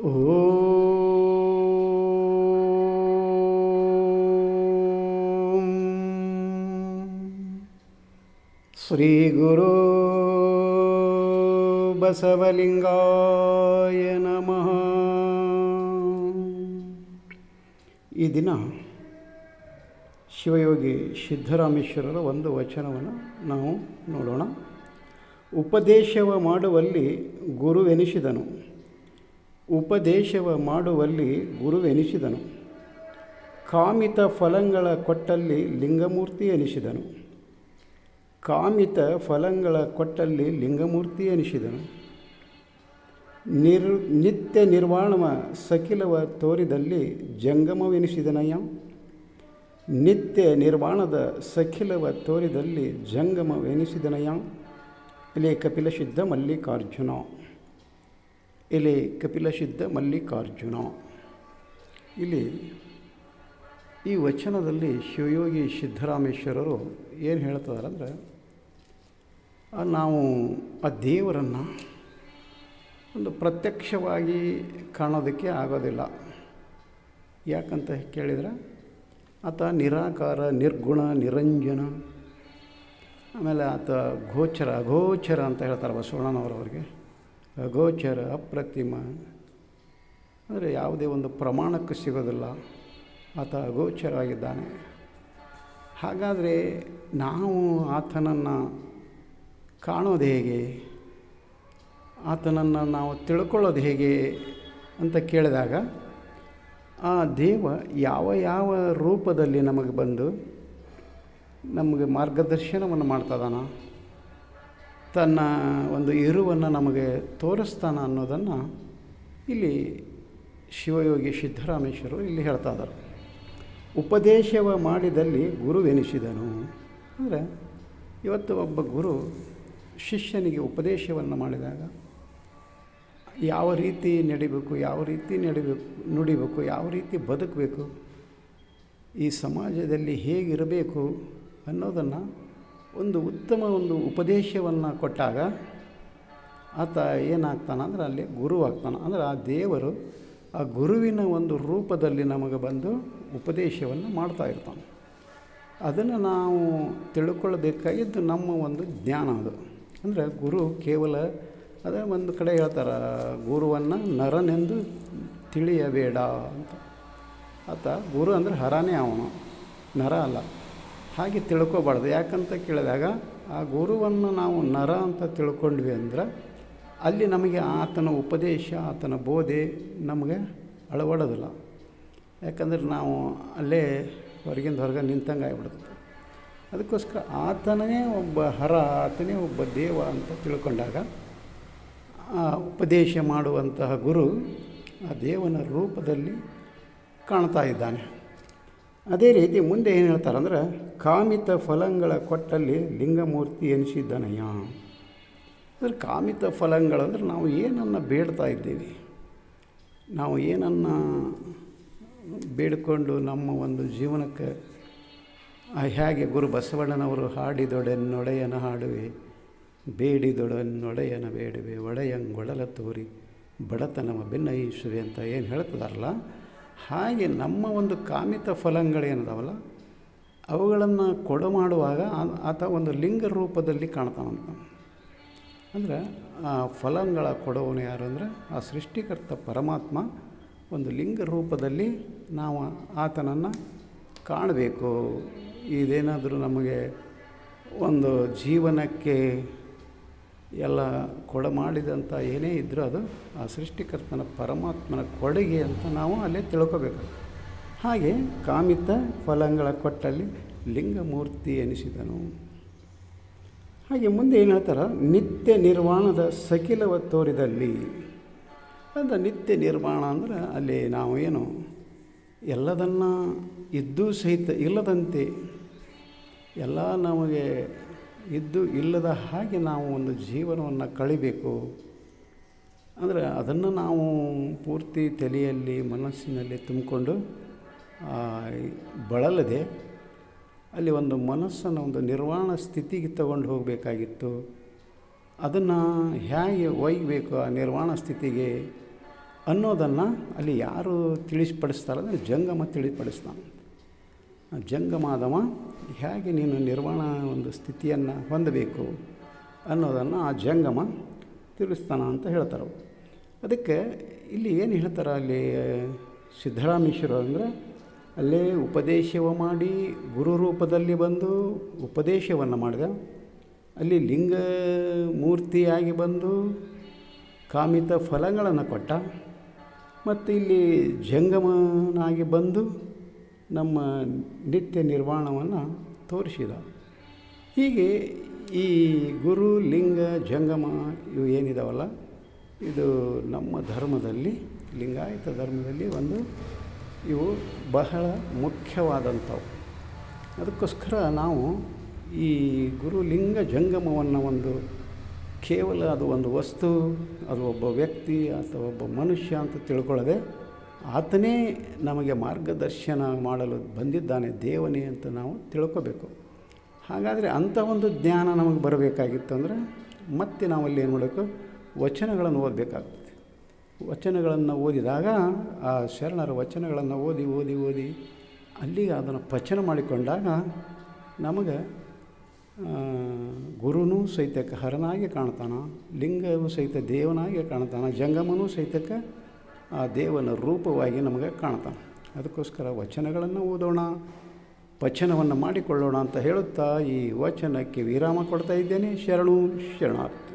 ಓಂ ಶ್ರೀ ಗುರು ಬಸವಲಿಂಗಾಯ ನಮಃ ಈ ದಿನ ಶಿವಯೋಗಿ ಸಿದ್ದರಾಮೇಶ್ವರರ ಒಂದು ವಚನವನ್ನು ನಾವು ನೋಡೋಣ. ಉಪದೇಶವ ಮಾಡುವಲ್ಲಿ ಗುರುವೆನಿಸಿದನು. ಉಪದೇಶವ ಮಾಡುವಲ್ಲಿ ಗುರುವೆನಿಸಿದನು. ಕಾಮಿತ ಫಲಂಗಳ ಕೊಟ್ಟಲ್ಲಿ ಲಿಂಗಮೂರ್ತಿ ಎನಿಸಿದನು. ಕಾಮಿತ ಫಲಂಗಳ ಕೊಟ್ಟಲ್ಲಿ ಲಿಂಗಮೂರ್ತಿ ಎನಿಸಿದನು. ನಿರ್, ನಿತ್ಯ ನಿರ್ವಾಣವ ಸಕಿಲವ ತೋರಿದಲ್ಲಿ ಜಂಗಮವೆನಿಸಿದನಯ್ಯ. ನಿತ್ಯ ನಿರ್ವಾಣದ ಸಖಿಲವ ತೋರಿದಲ್ಲಿ ಜಂಗಮವೆನಿಸಿದನಯ್ಯ. ಇಲ್ಲಿ ಕಪಿಲಸಿದ್ಧ ಮಲ್ಲಿಕಾರ್ಜುನ. ಇಲ್ಲಿ ಕಪಿಲಸಿದ್ಧ ಮಲ್ಲಿಕಾರ್ಜುನ. ಇಲ್ಲಿ ಈ ವಚನದಲ್ಲಿ ಶಿವಯೋಗಿ ಸಿದ್ಧರಾಮೇಶ್ವರರು ಏನು ಹೇಳ್ತಿದ್ದಾರೆ ಅಂದರೆ ನಾವು ಆ ದೇವರನ್ನು ಒಂದು ಪ್ರತ್ಯಕ್ಷವಾಗಿ ಕಾಣೋದಕ್ಕೆ ಆಗೋದಿಲ್ಲ. ಯಾಕಂತ ಕೇಳಿದರೆ, ಆತ ನಿರಾಕಾರ, ನಿರ್ಗುಣ, ನಿರಂಜನ, ಆಮೇಲೆ ಆತ ಗೋಚರ, ಅಗೋಚರ ಅಂತ ಹೇಳ್ತಾರೆ ಬಸವಣ್ಣನವರವರಿಗೆ. ಅಗೋಚರ, ಅಪ್ರತಿಮ. ಅಂದರೆ ಯಾವುದೇ ಒಂದು ಪ್ರಮಾಣಕ್ಕೂ ಸಿಗೋದಿಲ್ಲ. ಆತ ಅಗೋಚರವಾಗಿದ್ದಾನೆ ಹಾಗಾದರೆ ನಾವು ಆತನನ್ನು ಕಾಣೋದು ಹೇಗೆ? ಆತನನ್ನು ನಾವು ತಿಳ್ಕೊಳ್ಳೋದು ಹೇಗೆ ಅಂತ ಕೇಳಿದಾಗ, ಆ ದೇವ ಯಾವ ಯಾವ ರೂಪದಲ್ಲಿ ನಮಗೆ ಬಂದು ನಮಗೆ ಮಾರ್ಗದರ್ಶನವನ್ನು ಮಾಡ್ತದಾನ ತನ್ನ ಒಂದು ಇರುವನ್ನು ನಮಗೆ ತೋರಿಸ್ತಾನ ಅನ್ನೋದನ್ನು ಇಲ್ಲಿ ಶಿವಯೋಗಿ ಸಿದ್ಧರಾಮೇಶ್ವರು ಇಲ್ಲಿ ಹೇಳ್ತಾ ಇದ್ದಾರೆ. ಉಪದೇಶವ ಮಾಡಿದಲ್ಲಿ ಗುರುವೆನಿಸಿದನು. ಅಂದರೆ ಇವತ್ತು ಒಬ್ಬ ಗುರು ಶಿಷ್ಯನಿಗೆ ಉಪದೇಶವನ್ನು ಮಾಡಿದಾಗ ಯಾವ ರೀತಿ ನಡಿಬೇಕು, ಯಾವ ರೀತಿ ನಡಿಬೇಕು, ನುಡಿಬೇಕು, ಯಾವ ರೀತಿ ಬದುಕಬೇಕು, ಈ ಸಮಾಜದಲ್ಲಿ ಹೇಗಿರಬೇಕು ಅನ್ನೋದನ್ನು ಒಂದು ಉತ್ತಮ ಒಂದು ಉಪದೇಶವನ್ನು ಕೊಟ್ಟಾಗ ಆತ ಏನಾಗ್ತಾನೆ ಅಂದರೆ ಅಲ್ಲಿ ಗುರು ಆಗ್ತಾನೆ. ಅಂದರೆ ಆ ದೇವರು ಆ ಗುರುವಿನ ಒಂದು ರೂಪದಲ್ಲಿ ನಮಗೆ ಬಂದು ಉಪದೇಶವನ್ನು ಮಾಡ್ತಾ ಇರ್ತಾನೆ. ಅದನ್ನು ನಾವು ತಿಳ್ಕೊಳ್ಬೇಕಾಗಿದ್ದು ನಮ್ಮ ಒಂದು ಜ್ಞಾನ ಅದು. ಅಂದರೆ ಗುರು ಕೇವಲ ಅದೇ ಒಂದು ಕಡೆ ಹೇಳ್ತಾರೆ, ಗುರುವನ್ನು ನರನೆಂದು ತಿಳಿಯಬೇಡ ಅಂತ. ಆತ ಗುರು ಅಂದರೆ ಹರನೇ ಅವನು, ನರ ಅಲ್ಲ. ಹಾಗೆ ತಿಳ್ಕೊಬಾರ್ದು. ಯಾಕಂತ ಕೇಳಿದಾಗ, ಆ ಗುರುವನ್ನು ನಾವು ನರ ಅಂತ ತಿಳ್ಕೊಂಡ್ವಿ ಅಂದ್ರೆ, ಅಲ್ಲಿ ನಮಗೆ ಆತನ ಉಪದೇಶ, ಆತನ ಬೋಧೆ ನಮಗೆ ಅಳವಡೋದಿಲ್ಲ. ಯಾಕಂದ್ರೆ ನಾವು ಅಲ್ಲೇ ಹೊರಗಿಂದ ಹೊರಗೆ ನಿಂತಂಗೆ ಆಗಿಬಿಡುತ್ತೆ. ಅದಕ್ಕೋಸ್ಕರ ಆತನೇ ಒಬ್ಬ ಹರ, ಆತನೇ ಒಬ್ಬ ದೇವ ಅಂತ ತಿಳ್ಕೊಂಡಾಗ, ಆ ಉಪದೇಶ ಮಾಡುವಂತಹ ಗುರು ಆ ದೇವನ ರೂಪದಲ್ಲಿ ಕಾಣ್ತಾ ಇದ್ದಾನೆ. ಅದೇ ರೀತಿ ಮುಂದೆ ಏನು ಹೇಳ್ತಾರೆ ಅಂದ್ರೆ, ಕಾಮಿತ ಫಲಂಗಳ ಕೊಟ್ಟಲ್ಲಿ ಲಿಂಗಮೂರ್ತಿ ಎನಿಸಿದ್ದಾನಯ್ಯ ಅಂದರೆ ಕಾಮಿತ ಫಲಂಗಳಂದ್ರೆ ನಾವು ಏನನ್ನು ಬೇಡ್ತಾ ಇದ್ದೀವಿ. ನಾವು ಏನನ್ನು ಬೇಡಿಕೊಂಡು ನಮ್ಮ ಒಂದು ಜೀವನಕ್ಕೆ ಹೇಗೆ ಗುರು ಬಸವಣ್ಣನವರು ಹಾಡಿದೊಡೆನ್ನೊಡೆಯನ ಹಾಡುವೆ ಬೇಡಿದೊಡನ್ನೊಡೆಯನ ಬೇಡುವೆ ಒಡೆಯಂಗೊಡಲ ತೋರಿ ಬಡತನವ ಬೆನ್ನಯಿಸುವೆ ಅಂತ ಏನು ಹೇಳ್ತದಾರಲ್ಲ ಹಾಗೆ ನಮ್ಮ ಒಂದು ಕಾಮಿತ ಫಲಗಳೇನದಾವಲ್ಲ, ಅವುಗಳನ್ನು ಕೊಡ ಮಾಡುವಾಗ ಆತ ಒಂದು ಲಿಂಗ ರೂಪದಲ್ಲಿ ಕಾಣ್ತಾನಂತ ಅಂದರೆ ಆ ಫಲಗಳ ಕೊಡವನು ಯಾರು ಅಂದರೆ ಆ ಸೃಷ್ಟಿಕರ್ತ ಪರಮಾತ್ಮ ಒಂದು ಲಿಂಗ ರೂಪದಲ್ಲಿ ನಾವು ಆತನನ್ನು ಕಾಣಬೇಕು. ಇದೇನಾದರೂ ನಮಗೆ ಒಂದು ಜೀವನಕ್ಕೆ ಎಲ್ಲ ಕೊಡ ಮಾಡಿದಂಥ ಏನೇ ಇದ್ದರೂ ಅದು ಆ ಸೃಷ್ಟಿಕರ್ತನ ಪರಮಾತ್ಮನ ಕೊಡುಗೆ ಅಂತ ನಾವು ಅಲ್ಲೇ ತಿಳ್ಕೋಬೇಕು. ಹಾಗೆ ಕಾಮಿತ ಫಲಂಗಳ ಕೊಟ್ಟಲ್ಲಿ ಲಿಂಗಮೂರ್ತಿ ಎನಿಸಿದನು. ಹಾಗೆ ಮುಂದೆ ಏನು ಹೇಳ್ತಾರೆ? ನಿತ್ಯ ನಿರ್ವಾಣದ ಸಕಿಲವ ತೋರಿದಲ್ಲಿ. ಅಂದರೆ ನಿತ್ಯ ನಿರ್ಮಾಣ ಅಂದರೆ ಅಲ್ಲಿ ನಾವು ಏನು ಎಲ್ಲದನ್ನು ಇದ್ದೂ ಸಹಿತ ಇಲ್ಲದಂತೆ ಎಲ್ಲ ನಮಗೆ ಇದ್ದು ಇಲ್ಲದ ಹಾಗೆ ನಾವು ಒಂದು ಜೀವನವನ್ನು ಕಳಿಬೇಕು. ಅಂದರೆ ಅದನ್ನು ನಾವು ಪೂರ್ತಿ ತಲೆಯಲ್ಲಿ, ಮನಸ್ಸಿನಲ್ಲಿ ತುಂಬಿಕೊಂಡು ಬಳಲದೆ ಅಲ್ಲಿ ಒಂದು ಮನಸ್ಸನ್ನು, ಒಂದು ನಿರ್ವಾಣ ಸ್ಥಿತಿಗೆ ತಗೊಂಡು ಹೋಗಬೇಕಾಗಿತ್ತು. ಅದನ್ನು ಹೇಗೆ ಒಯ್ಯಬೇಕು ಆ ನಿರ್ವಾಣ ಸ್ಥಿತಿಗೆ ಅನ್ನೋದನ್ನು ಅಲ್ಲಿ ಯಾರು ತಿಳಿಸ್ಪಡಿಸ್ತಾರೆ ಅಂದರೆ ಜಂಗಮ ತಿಳಿಪಡಿಸ್ತಾನೆ ಜಂಗಮಾದವ, ಹೇಗೆ ನೀನು ನಿರ್ವಾಣ ಒಂದು ಸ್ಥಿತಿಯನ್ನು ಹೊಂದಬೇಕು ಅನ್ನೋದನ್ನು ಆ ಜಂಗಮ ತಿಳಿಸ್ತಾನ ಅಂತ ಹೇಳ್ತಾರೆ ಅದಕ್ಕೆ ಇಲ್ಲಿ ಏನು ಹೇಳ್ತಾರೆ ಅಲ್ಲಿ, ಸಿದ್ಧರಾಮೇಶ್ವರ ಅಂದರೆ, ಅಲ್ಲೇ ಉಪದೇಶವ ಮಾಡಿ ಗುರು ರೂಪದಲ್ಲಿ ಬಂದು ಉಪದೇಶವನ್ನು ಮಾಡಿದ. ಅಲ್ಲಿ ಲಿಂಗ ಮೂರ್ತಿಯಾಗಿ ಬಂದು ಕಾಮಿತ ಫಲಗಳನ್ನು ಕೊಟ್ಟ. ಮತ್ತು ಇಲ್ಲಿ ಜಂಗಮನಾಗಿ ಬಂದು ನಮ್ಮ ನಿತ್ಯ ನಿರ್ವಾಣವನ್ನು ತೋರಿಸಿದ. ಹೀಗೆ ಈ ಗುರು, ಲಿಂಗ, ಜಂಗಮ ಇವು ಏನಿದಾವಲ್ಲ, ಇದು ನಮ್ಮ ಧರ್ಮದಲ್ಲಿ, ಲಿಂಗಾಯತ ಧರ್ಮದಲ್ಲಿ ಒಂದು ಇವು ಬಹಳ ಮುಖ್ಯವಾದಂಥವು. ಅದಕ್ಕೋಸ್ಕರ ನಾವು ಈ ಗುರು, ಲಿಂಗ, ಜಂಗಮವನ್ನು ಒಂದು ಕೇವಲ ಅದು ಒಂದು ವಸ್ತು, ಅದು ಒಬ್ಬ ವ್ಯಕ್ತಿ ಅಥವಾ ಒಬ್ಬ ಮನುಷ್ಯ ಅಂತ ತಿಳ್ಕೊಳ್ಳದೆ ಆತನೇ ನಮಗೆ ಮಾರ್ಗದರ್ಶನ ಮಾಡಲು ಬಂದಿದ್ದಾನೆ, ದೇವನೇ ಅಂತ ನಾವು ತಿಳ್ಕೋಬೇಕು. ಹಾಗಾದರೆ ಅಂಥ ಒಂದು ಜ್ಞಾನ ನಮಗೆ ಬರಬೇಕಾಗಿತ್ತು ಅಂದರೆ ಮತ್ತೆ ನಾವಲ್ಲಿ ಏನು ಮಾಡಬೇಕು? ವಚನಗಳನ್ನು ಓದಬೇಕಾಗ್ತದೆ. ವಚನಗಳನ್ನು ಓದಿದಾಗ ಆ ಶರಣರ ವಚನಗಳನ್ನು ಓದಿ ಓದಿ ಓದಿ ಅಲ್ಲಿಗೆ ಅದನ್ನು ಪಚನ ಮಾಡಿಕೊಂಡಾಗ ನಮಗೆ ಗುರುನೂ ಸಹಿತಕ್ಕೆ ಹರನಾಗಿ ಕಾಣ್ತಾನ, ಲಿಂಗವೂ ಸಹಿತ ದೇವನಾಗಿ ಕಾಣ್ತಾನ, ಜಂಗಮನೂ ಸಹಿತಕ್ಕೆ ಆ ದೇವನ ರೂಪವಾಗಿ ನಮಗೆ ಕಾಣ್ತಾನೆ. ಅದಕ್ಕೋಸ್ಕರ ವಚನಗಳನ್ನು ಓದೋಣ, ವಚನವನ್ನು ಮಾಡಿಕೊಳ್ಳೋಣ ಅಂತ ಹೇಳುತ್ತಾ ಈ ವಚನಕ್ಕೆ ವಿರಾಮ ಕೊಡ್ತಾ ಇದ್ದೇನೆ. ಶರಣು ಶರಣಾರ್ಥಿ.